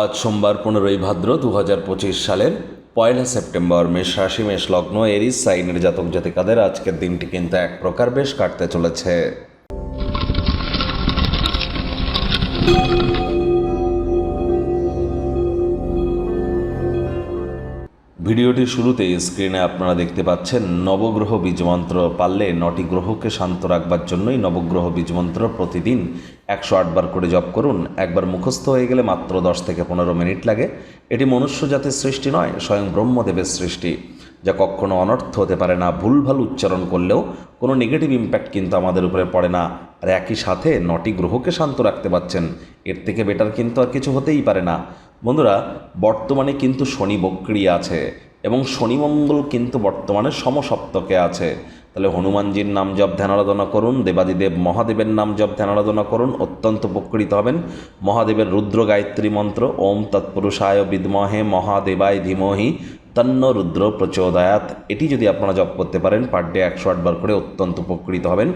আজ সোমবার পনেরোই ভাদ্র দু হাজার পঁচিশ সালের পয়লা সেপ্টেম্বর মেষ রাশি, মেষ লগ্ন, এরিস, সাইনের জাতক জাতিকাদের আজকের দিনটি কিন্তু এক প্রকার বেশ কাটতে চলেছে। ভিডিওটির শুরুতে স্ক্রিনে আপনারা দেখতে পাচ্ছেন, নবগ্রহ বীজমন্ত্র পারলে নটি গ্রহকে শান্ত রাখবার জন্যই নবগ্রহ বীজমন্ত্র প্রতিদিন একশো আটবার করে জপ করুন। একবার মুখস্থ হয়ে গেলে মাত্র দশ থেকে পনেরো মিনিট লাগে। এটি মনুষ্য জাতির সৃষ্টি নয়, স্বয়ং ব্রহ্মদেবের সৃষ্টি। যা কখনো অনর্থ হতে পারে না, ভুলভাল উচ্চারণ করলেও কোনো নেগেটিভ ইম্প্যাক্ট কিন্তু আমাদের উপরে পড়ে না। আর একই সাথে নটি গ্রহকে শান্ত রাখতে পারছেন, এর থেকে বেটার কিন্তু আর কিছু হতেই পারে না। বন্ধুরা, বর্তমানে কিন্তু শনি বক্রিয়া আছে এবং শনি মঙ্গল কিন্তু বর্তমানে সমসপ্তকে আছে। তাহলে হনুমানজির নাম জপ ধ্যান আরাধনা করুন, দেবাদিদেব মহাদেবের নাম জপ ধ্যান আরাধনা করুন, অত্যন্ত উপকৃত হবেন। মহাদেবের রুদ্র গায়ত্রী মন্ত্র, ওম তৎপুরুষায় বিদ্মহে মহাদেবায় ধীমহি। তন্ন রুদ্র প্রচোদয়াত। এটি যদি আপনারা জপ করতে পারেন, পার ডে একশো আটবার করে অত্যন্ত উপকৃত হবেন।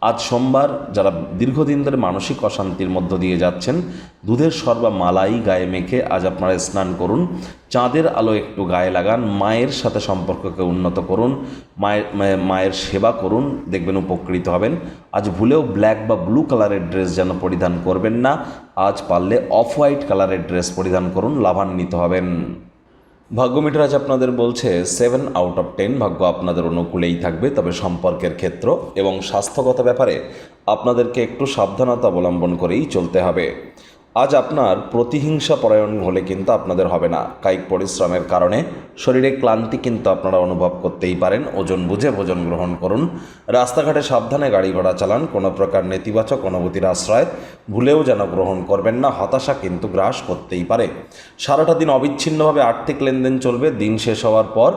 আজ সোমবার যারা দীর্ঘদিন ধরে মানসিক অশান্তির মধ্য দিয়ে যাচ্ছেন, দুধের সর্বা মালাই গায়ে মেখে আজ আপনারা স্নান করুন। চাঁদের আলো একটু গায়ে লাগান, মায়ের সাথে সম্পর্ককে উন্নত করুন, মায়ের- মায়ের সেবা করুন, দেখবেন উপকৃত হবেন। আজ ভুলেও ব্ল্যাক বা ব্লু কালারের ড্রেস যেন পরিধান করবেন না, আজ পারলে অফ হোয়াইট কালারের ড্রেস পরিধান করুন, লাভান্বিত হবেন। ভাগ্যমিটার আজ আপনাদের বলছে সেভেন আউট অফ টেন ভাগ্য আপনাদের অনুকূলেই থাকবে, তবে সম্পর্কের ক্ষেত্র এবং স্বাস্থ্যগত ব্যাপারে আপনাদেরকে একটু সাবধানতা অবলম্বন করেই চলতে হবে। আজ আপনার প্রতিহিংসা পরায়ণ হলে কিন্তু আপনাদের হবে না। কায়িক পরিশ্রমের কারণে শরীরে ক্লান্তি কিন্তু আপনারা অনুভব করতেই পারেন। ওজন বুঝে ভোজন গ্রহণ করুন। রাস্তাঘাটে সাবধানে গাড়ি ঘোড়া চালান। কোনো প্রকার নেতিবাচক অনুভূতির আশ্রয় ভুলেও যেন গ্রহণ করবেন না, হতাশা কিন্তু গ্রাস করতেই পারে। সারাটা দিন অবিচ্ছিন্নভাবে আর্থিক লেনদেন চলবে, দিন শেষ হওয়ার পর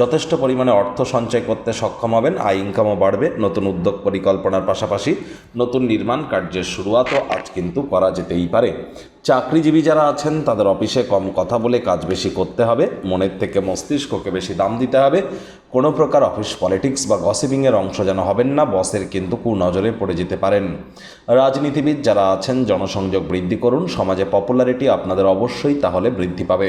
যথেষ্ট পরিমাণে অর্থ সঞ্চয় করতে সক্ষম হবেন, আয় ইনকামও বাড়বে, নতুন উদ্যোগ পরিকল্পনার পাশাপাশি নতুন নির্মাণ কার্যের শুরুয়াতও আজ কিন্তু করা যেতেই পারে। চাকরিজীবী যারা আছেন, তাদের অফিসে কম কথা বলে কাজ বেশি করতে হবে। মনের থেকে মস্তিষ্ককে বেশি দাম দিতে হবে। কোনো প্রকার অফিস পলিটিক্স বা গসিপিংয়ের অংশ যেন হবেন না, বসের কিন্তু কুনজরে পড়ে যেতে পারেন। রাজনীতিবিদ যারা আছেন, জনসংযোগ বৃদ্ধি করুন। সমাজে পপুলারিটি আপনাদের অবশ্যই তাহলে বৃদ্ধি পাবে।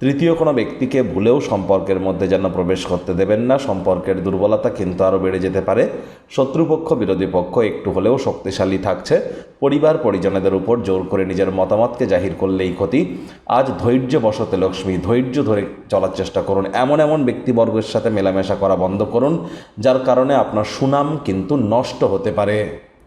তৃতীয় কোনো ব্যক্তিকে ভুলেও সম্পর্কের মধ্যে যেন প্রবেশ করতে দেবেন না, সম্পর্কের দুর্বলতা কিন্তু আরও বেড়ে যেতে পারে। শত্রুপক্ষ, বিরোধী পক্ষ একটু হলেও শক্তিশালী থাকছে। পরিবার, পরিজনেদের উপর জোর করে নিজের মতামতকে জাহির করলেই ক্ষতি। আজ ধৈর্য বসতে লক্ষ্মী, ধৈর্য ধরে চলার চেষ্টা করুন। এমন এমন ব্যক্তিবর্গের সাথে মেলামেশা করা বন্ধ করুন, যার কারণে আপনার সুনাম কিন্তু নষ্ট হতে পারে।